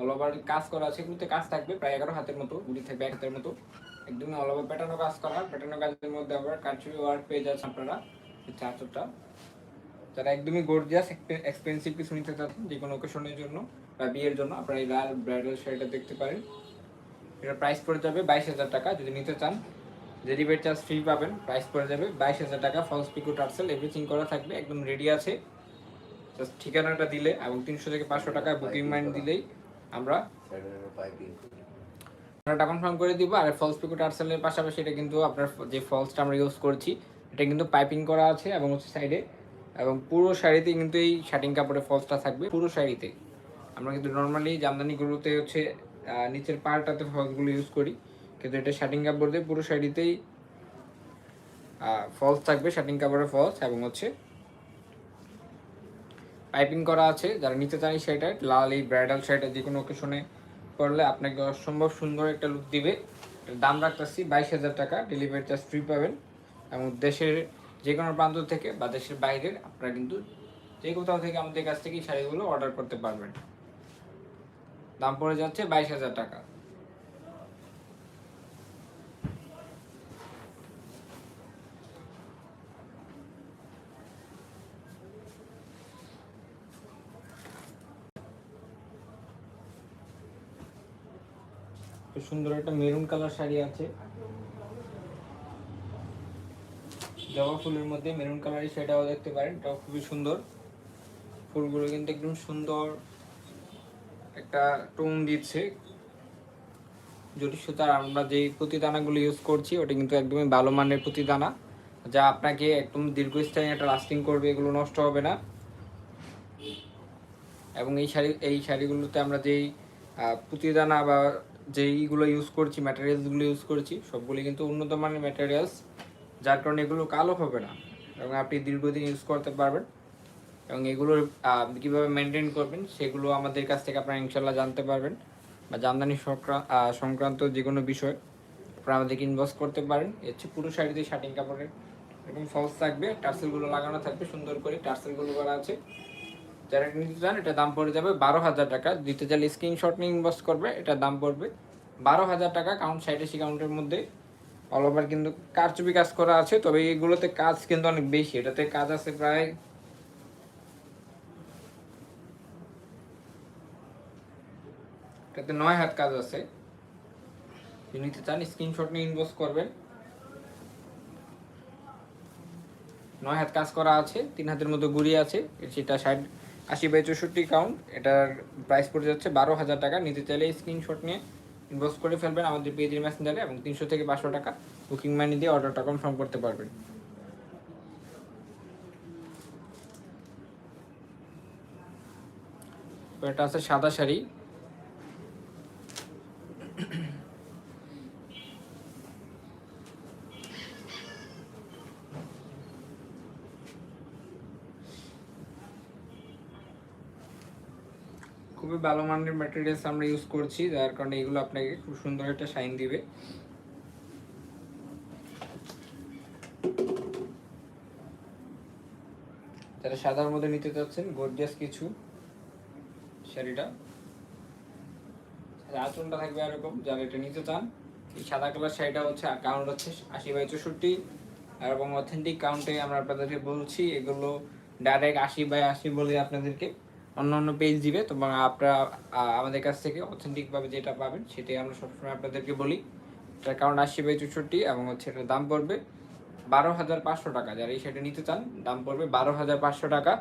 All over কাজ করা আছে এগুলোতে কাজ থাকবে, প্রায় এগারো হাতের মতো গুলি থাকবে এক হাতের মতো। একদমই অল ওভার প্যাটার্নও কাজ করা প্যাটার্নও কাজের মধ্যে আবার কারচুপি ওয়ার্ক পেয়ে যাচ্ছে আপনারা চার্জারটা। যারা একদমই গর্জিয়াস এক্সপেন্সিভ কিছু নিতে চাচ্ছেন, যে কোনো ওকেশনের জন্য বা বিয়ের জন্য, আপনারা এই লাল ব্রাইডাল শাড়িটা দেখতে পারেন। এটা প্রাইস পড়ে যাবে বাইশ হাজার টাকা, যদি নিতে চান। ডেলিভারি চার্জ ফ্রি পাবেন প্রাইস পড়ে যাবে বাইশ হাজার টাকা ফলস পিকো টার্সেল এভরিথিং করা থাকবে, একদম রেডি আছে। জাস্ট ঠিকানাটা দিলে, এবং তিনশো থেকে পাঁচশো টাকা বুকিং মাইন্ড দিলেই আমরা টাকা কনফার্ম করে দিব, আর ফলস পিকো টার্সেলের পাশাপাশি এটা কিন্তু আপনার যে ফলসটা আমরা ইউজ করছি, এটা কিন্তু পাইপিং করা আছে এবং হচ্ছে সাইডে এবং পুরো শাড়িতে কিন্তু এই শার্টিং কাপড়ের ফলসটা থাকবে, পুরো শাড়িতে আমরা কিন্তু নর্মালি জামদানিগুলোতে হচ্ছে নিচের পার্টটাতে ফলসগুলো ইউজ করি, কিন্তু এটা শার্টিং কাপড় দিয়ে পুরো শাড়িতেই ফলস থাকবে শার্টিং কাপড়ের ফলস এবং হচ্ছে পাইপিং করা আছে, যারা নিতে চান এই লাল, এই ব্রাইডাল শাড়িটা যে কোনো ওকেশনে পরলে আপনাকে অসম্ভব সুন্দর একটা লুক দিবে। দাম রাখতেছি বাইশ হাজার টাকা ডেলিভারি চার্জ ফ্রি পাবেন। এবং দেশের যে কোনো প্রান্ত থেকে বা দেশের বাইরের আপনারা কিন্তু যে কোথাও থেকে আমাদের কাছ থেকে শাড়িগুলো অর্ডার করতে পারবেন। দাম পড়ে যাচ্ছে বাইশ হাজার টাকা। খুব সুন্দর একটা মেরুন কালার শাড়ি আছে। জবা ফুলের মধ্যে মেরুন কালারের শাড়িটাও দেখতে পারেন এটাও খুবই সুন্দর। ফুলগুলো কিন্তু একদম সুন্দর একটা টোন দিচ্ছে। জটি সুতার আমরা যেই প্রতিদানাগুলো ইউজ করছি ওটা কিন্তু একদমই ভালো মানের প্রতিদানা যা আপনাকে একদম দীর্ঘস্থায়ী একটা লাস্টিং করবে এগুলো নষ্ট হবে না। এবং এই শাড়ি এই শাড়িগুলোতে আমরা যেই আহ, পুঁতিদানা বা যেইগুলো ইউজ করছি ম্যাটেরিয়ালসগুলো ইউজ করছি, সবগুলি কিন্তু উন্নত মানের ম্যাটেরিয়ালস যার কারণে এগুলো কালো হবে না। এবং আপনি দীর্ঘদিন ইউজ করতে পারবেন। এবং এগুলোর কীভাবে মেনটেন করবেন, সেগুলো আমাদের কাছ থেকে আপনারা ইনশাল্লাহ জানতে পারবেন। বা জামদানি সংক্রা- সংক্রান্ত যে কোনো বিষয়, আপনারা আমাদেরকে ইনভেস্ট করতে পারেন। এর হচ্ছে পুরো শাড়িতে শার্টিং কাপড়ের এরকম ফলস থাকবে, টার্সেলগুলো লাগানো থাকবে, সুন্দর করে টার্সেলগুলো করা আছে। যারা নিতে চান, এটা দাম পড়ে যাবে বারো হাজার টাকা। দিতে চাইলে স্ক্রিনশট নিয়ে ইনভেস্ট করবে এটা দাম পড়বে বারো হাজার টাকা কাউন্ট সাইড এসি কাউন্টের মধ্যে অল ওভার কিন্তু কারচুপি কাজ করা আছে, তবে এগুলোতে কাজ কিন্তু অনেক বেশি। এটাতে কাজ আছে প্রায় এটাতে নয় হাত কাজ আছে। নিতে চান স্ক্রিনশট নিয়ে ইনভেস্ট করবেন। নয় হাত কাজ করা আছে, তিন হাতের মতো গুড়ি আছে সেটা ষাট, আশি বাই চৌষট্টি কাউন্ট এটার প্রাইস পড়ে যাচ্ছে বারো হাজার টাকা। নিতে চাইলে স্ক্রিনশট নিয়ে ইনভেস্ট করে ফেলবেন আমাদের পেজের মেসেঞ্জারে এবং তিনশো থেকে পাঁচশো টাকা বুকিং মানি দিয়ে অর্ডারটা কনফার্ম করতে পারবেন। এটা আছে সাদা শাড়ি। খুবই ভালো মানের ম্যাটেরিয়ালস আমরা ইউজ করছি, যার কারণে এগুলো আপনাকে খুব সুন্দর একটা শাইন দিবে। যারা সাদার মধ্যে নিতে চাচ্ছেন গর্জিয়াস কিছু শাড়িটা। আঁচলটা থাকবে এরকম, যারা এটা নিতে চান, এই সাদা কালার শাড়িটা হচ্ছে কাউন্ট হচ্ছে আশি বাই চৌষট্টি। এবং অথেন্টিক কাউন্টে আমরা আপনাদেরকে বলছি, এগুলো ডাইরেক্ট আশি বাই আশি বলে আপনাদেরকে অন্য অন্য পেজ দিবে, তো আপনারা আমাদের কাছ থেকে অথেন্টিকভাবে যেটা পাবেন, সেটাই আমরা সবসময় আপনাদেরকে বলি। এটার কারণ আশি বাই চৌষট্টি এবং হচ্ছে এটার দাম পড়বে বারো হাজার পাঁচশো টাকা। যারা এই সেটা নিতে চান, দাম পড়বে বারো হাজার পাঁচশো টাকা।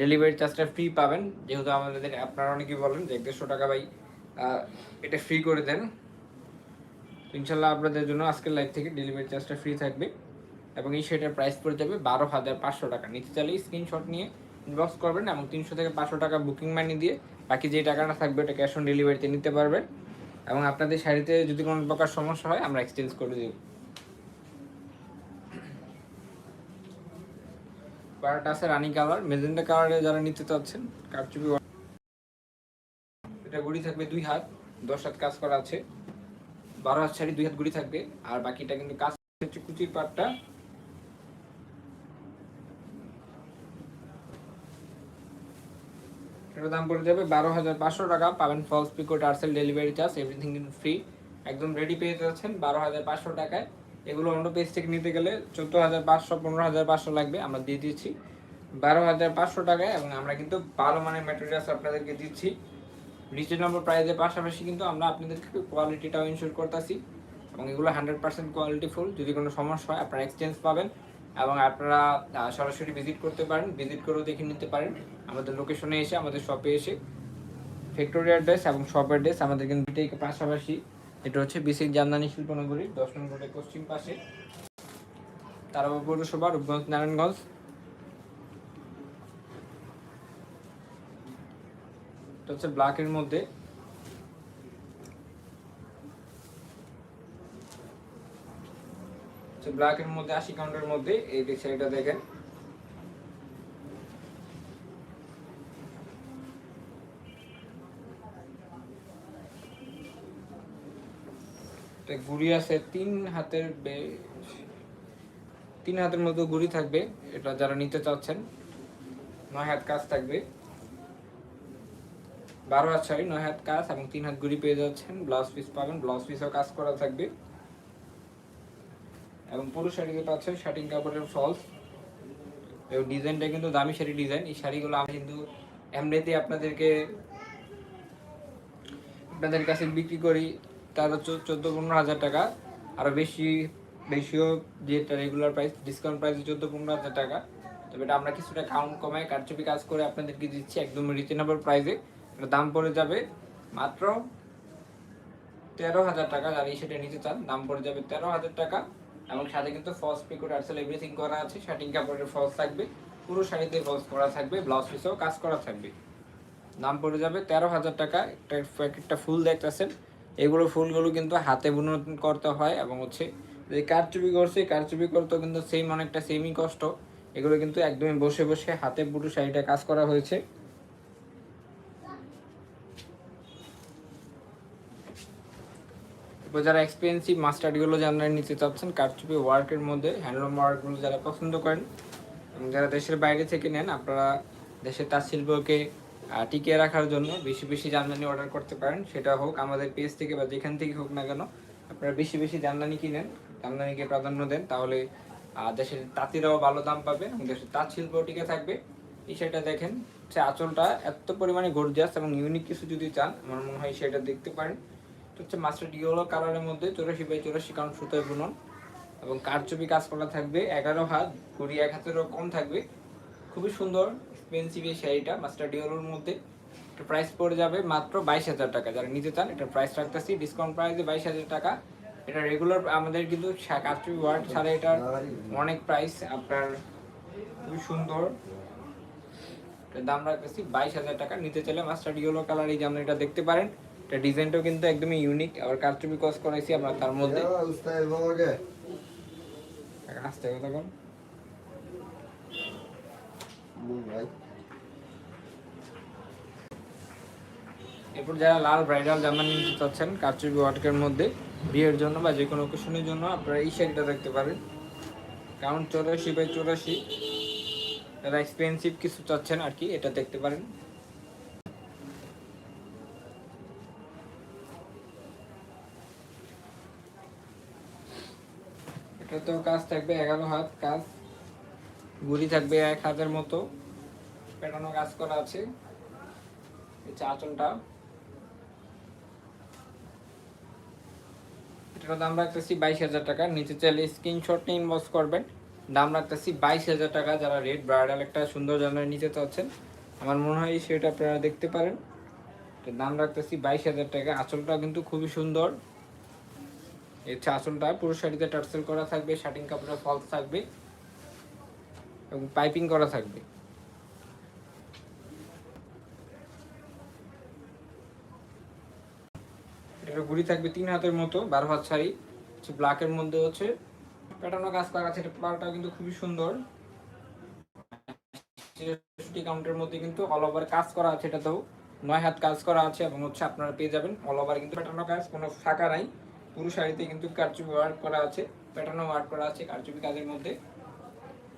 ডেলিভারি চার্জটা ফ্রি পাবেন। যেহেতু আমাদের, আপনারা অনেকেই বলেন যে দেড়শো টাকা ভাই এটা ফ্রি করে দেন। ইনশাল্লাহ আপনাদের জন্য আজকের লাইভ থেকে ডেলিভারি চার্জটা ফ্রি থাকবে। এবং এই সেটার প্রাইস পড়ে যাবে বারো হাজার পাঁচশো টাকা। নিতে চাইলে স্ক্রিনশট নিয়ে ইনবক্স করবেন এবং তিনশো থেকে পাঁচশো টাকা বুকিং মানি দিয়ে বাকি যে টাকাটা থাকবে ওটা ক্যাশ অন ডেলিভারিতে নিতে পারবেন। এবং আপনাদের শাড়িতে যদি কোনো প্রকার সমস্যা হয়, আমরা এক্সচেঞ্জ করে দেব। কালারটা আছে রানি কালার। মেজেন্ডা কালারে যারা নিতে চাচ্ছেন, কারচুপি এটা গুড়ি থাকবে দুই হাত, দশ হাত কাজ করা আছে। বারো হাত শাড়ি দুই হাত গুড়ি থাকবে, আর বাকিটা কিন্তু কাজ হচ্ছে কুচির পাটটা। এটার দাম পড়ে যাবে বারো হাজার পাঁচশো টাকা। পাবেন falls pico tassel delivery charge everything free একদম রেডি পেয়ে যাচ্ছেন বারো হাজার পাঁচশো টাকায়। এগুলো অন্য পেজ থেকে নিতে গেলে চোদ্দ হাজার পাঁচশো, পনেরো হাজার পাঁচশো লাগবে, আমরা দিয়ে দিচ্ছি। বারো হাজার পাঁচশো টাকায় এবং আমরা কিন্তু ভালো মানের ম্যাটেরিয়ালস আপনাদেরকে দিচ্ছি। রিজনেবল প্রাইসের পাশাপাশি কিন্তু আমরা আপনাদেরকে কোয়ালিটিটাও ইনশিওর করতেছি। এবং এগুলো হান্ড্রেড পার্সেন্ট কোয়ালিটিফুল যদি কোনো সমস্যা হয়, আপনারা এক্সচেঞ্জ পাবেন। এবং আপনারা সরাসরি ভিজিট করতে পারেন ভিজিট করেও দেখে নিতে পারেন। আমাদের লোকেশনে এসে, আমাদের শপে এসে ফ্যাক্টরি অ্যাড্রেস এবং শপ অ্যাড্রেস আমাদের কিন্তু দুইটাই পাশাপাশি। এটা হচ্ছে বিসিক জামদানি শিল্পনগরী, দশ নম্বরের পশ্চিম পাশে। তারাবাগ পৌরসভা, রূপগঞ্জ, নারায়ণগঞ্জ। এটা হচ্ছে ব্ল্যাকের মধ্যে। ব্ল্যাকের মধ্যে, আশি কাউন্টের মধ্যে, এই ডিজাইনটা দেখেন। গুড়ি আছে, তিন হাতের তিন হাতের মতো গুড়ি থাকবে, এটা যারা নিতে চাচ্ছেন, নয় হাত কাজ থাকবে। বারো হাত শাড়ি নয় হাত কাজ এবং তিন হাত গুড়ি পেয়ে যাচ্ছেন ব্লাউজ পিস পাবেন ব্লাউজ পিসও কাজ করা থাকবে। এবং পুরো শাড়িতে পাচ্ছেন শার্টিং কাপড়ের ফলস। এবং ডিজাইনটা কিন্তু দামি শাড়ি ডিজাইন। এই শাড়িগুলো আমি কিন্তু এমনিতে আপনাদেরকে, আপনাদের কাছে বিক্রি করি। তারা চোদ্দ পনেরো হাজার টাকা। আরও বেশি, বেশিও যেটা রেগুলার প্রাইস ডিসকাউন্ট প্রাইস চোদ্দ পনেরো হাজার টাকা। তবে এটা আমরা কিছুটা কাউন্ট কমায় কারচুপি কাজ করে আপনাদেরকে দিচ্ছি একদম রিজনেবল প্রাইসে এটা দাম পড়ে যাবে মাত্র তেরো হাজার টাকা। যারা এই সেটা নিতে চান, দাম পড়ে যাবে তেরো হাজার টাকা। এবং সাথে কিন্তু ফলস পিকো টার্সেল এভরিথিং করা আছে। শার্টিং কাপড়ের ফলস থাকবে। পুরো শাড়িতে ফলস করা থাকবে। ব্লাউজ পিসেও কাজ করা থাকবে। দাম পড়ে যাবে তেরো হাজার টাকা। একটা প্যাকেটটা ফুল দেখতেছেন। এগুলো ফুলগুলো কিন্তু হাতে বুনন করতে হয় এবং হচ্ছে যে কারচুপি করছে কারচুপি করতেও কিন্তু সেম অনেকটা সেমই কষ্ট। এগুলো কিন্তু একদমই বসে বসে হাতে পুরো শাড়িটা কাজ করা হয়েছে। এরপর যারা এক্সপেন্সিভ মাস্টার্ডগুলো যারা নিতে চাচ্ছেন, কারচুপি ওয়ার্কের মধ্যে হ্যান্ডলুম ওয়ার্কগুলো যারা পছন্দ করেন এবং যারা দেশের বাইরে থেকে নেন, আপনারা দেশের তাঁত শিল্পকে টিকিয়ে রাখার জন্য বেশি বেশি জামদানি অর্ডার করতে পারেন। সেটা হোক আমাদের পেজ থেকে বা যেখান থেকে হোক না কেন, আপনারা বেশি বেশি জামদানি কিনেন, জামদানিকে প্রাধান্য দেন, তাহলে দেশের তাঁতিরাও ভালো দাম পাবে এবং দেশের তাঁত শিল্প টিকে থাকবে। এই সেটা দেখেন, সে আঁচলটা এত পরিমাণে গর্জিয়াস এবং ইউনিক কিছু যদি চান, আমার মনে হয় সেটা দেখতে পারেন। হচ্ছে মাস্টার ডিওলো কালারের মধ্যে চৌরাশি বাই চৌরাশি কাউন্ট সুতোয় বুনন এবং কারচুপি কাজ করা থাকবে, এগারো হাত কুড়ি এক হাতেরও কম থাকবে। খুবই সুন্দর এক্সপেন্সিভ এই শাড়িটা মাস্টার ডিওলোর মধ্যে। এটা প্রাইস পড়ে যাবে মাত্র বাইশ হাজার টাকা। যারা নিতে চান, এটা প্রাইস রাখতেছি ডিসকাউন্ট প্রাইসে বাইশ হাজার টাকা। এটা রেগুলার আমাদের কিন্তু কারচুপি ওয়ার্ড ছাড়া এটার অনেক প্রাইস আপনার খুবই সুন্দর। দাম রাখতেছি বাইশ হাজার টাকা। নিতে চাইলে মাস্টার ইয়েলো কালার এই যে আপনারা এটা দেখতে পারেন। এটা ডিজাইনটাও কিন্তু একদমই ইউনিক আবার কারচুপি কস করাইছি আমরা তার মধ্যে। আসতে কথা বল এরপর যারা লাল ব্রাইডাল জামদানি নিতে চাচ্ছেন কারচুপি ওয়ার্কের মধ্যে বিয়ের জন্য বা যে কোনো অকেশনের জন্য আপনারা এই শাড়িটা দেখতে পারেন। কারণ চৌরাশি বাই চৌরাশি। যারা এক্সপেন্সিভ কিছু চাচ্ছেন আর কি এটা দেখতে পারেন। এটাতেও কাজ থাকবে, এগারো হাত কাজ। গুড়ি থাকবে এক হাতের মতো। পেটানো কাজ করা আছে। আঁচলটা। এটার দাম রাখতেছি বাইশ হাজার টাকা। নিচে চাইলে স্ক্রিনশট নিয়ে ইনবক্স করবেন। দাম রাখতেছি বাইশ হাজার টাকা। যারা রেড ব্রাইডাল একটা সুন্দর জানার নিতে চাচ্ছেন, আমার মনে হয় সেটা আপনারা দেখতে পারেন। দাম রাখতেছি বাইশ হাজার টাকা। আঁচলটা কিন্তু খুবই সুন্দর। হচ্ছে আঁচলটা পুরো শাড়িতে টার্সেল করা থাকবে শার্টিং কাপড়ের ফলস থাকবে এবং পাইপিং করা থাকবে। এটা গুড়ি থাকবে তিন হাতের মতো, বারো হাত শাড়ি, হচ্ছে ব্ল্যাকের মধ্যে হচ্ছে প্যাটার্নও কাজ করা আছে, এটা কিন্তু খুবই সুন্দর। কাউন্টের মধ্যে কিন্তু অল ওভার কাজ করা আছে এটাতেও। নয় হাত কাজ করা আছে এবং হচ্ছে আপনারা পেয়ে যাবেন অল ওভার কিন্তু প্যাটার্ন কাজ, কোনো ফাঁকা নাই। পুরো শাড়িতে কিন্তু কারচুপি ওয়ার্ক করা আছে প্যাটার্নও ওয়ার্ক করা আছে কারচুপি কাজের মধ্যে।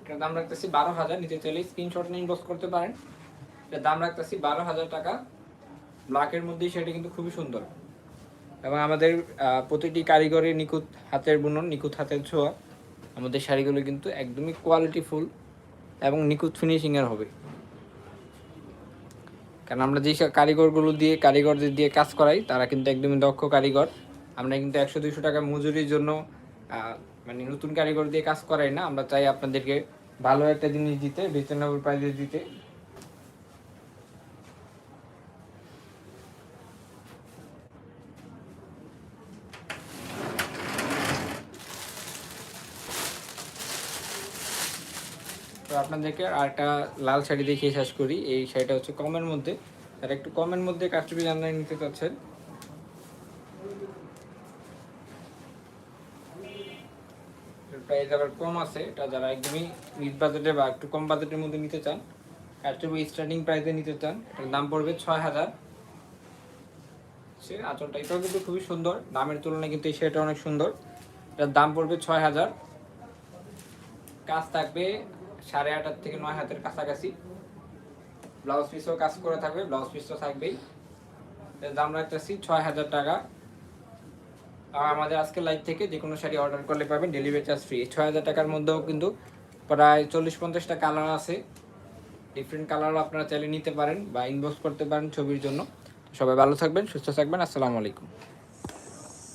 এটার দাম রাখতেছি বারো হাজার নিতে চাইলে স্ক্রিনশট নিয়ে ইনবক্স করতে পারেন। এটার দাম রাখতেছি বারো হাজার টাকা। ব্ল্যাকের মধ্যেই সেটা কিন্তু খুবই সুন্দর। এবং আমাদের প্রতিটি কারিগরের নিখুঁত হাতের বুনন, নিখুঁত হাতের ছোঁয়া, আমাদের শাড়িগুলো কিন্তু একদমই কোয়ালিটিফুল এবং নিখুঁত ফিনিশিংয়ের হবে। কারণ আমরা যেই কারিগরগুলো দিয়ে, কারিগরদের দিয়ে কাজ করাই, তারা কিন্তু একদমই দক্ষ কারিগর। আমরা কিন্তু একশো, দুইশো টাকা মজুরির জন্য মানে নতুন কারিগর দিয়ে কাজ করাই না। আমরা চাই আপনাদেরকে ভালো একটা জিনিস দিতে রিজনেবল প্রাইসে দিতে। তো আপনাদেরকে আরেকটা লাল শাড়ি দেখিয়ে শেষ করি। এই শাড়িটা হচ্ছে কমের মধ্যে। আর একটু কমের মধ্যে কাশ্মীরি জামদানি নিতে চাচ্ছেন প্রাইস আবার কম আছে, এটা যারা একদমই মিড বাজেটে বা একটু কম বাজেটের মধ্যে নিতে চান কাশ্মীরি স্টার্টিং প্রাইসে নিতে চান, এটার দাম পড়বে ছয় হাজার। সে আঁচলটা এটাও কিন্তু খুবই সুন্দর, দামের তুলনায় কিন্তু এই শাড়িটা অনেক সুন্দর, এটার দাম পড়বে ছয় হাজার। কাজ থাকবে সাড়ে আটার থেকে নয় হাতের কাছাকাছি। ব্লাউজ পিসও কাজ করে থাকবে ব্লাউজ পিস তো থাকবেই। এর দাম রাখতেছি ছয় হাজার টাকা। আমাদের আজকে লাইভ থেকে যে কোনো শাড়ি অর্ডার করলে পাবেন ডেলিভারি চার্জ ফ্রি ছয় হাজার টাকার মধ্যেও কিন্তু প্রায় চল্লিশ পঞ্চাশটা কালার আছে। ডিফারেন্ট কালার আপনারা চাইলে নিতে পারেন বা ইনবক্স করতে পারেন ছবির জন্য। সবাই ভালো থাকবেন, সুস্থ থাকবেন। আসসালামু আলাইকুম।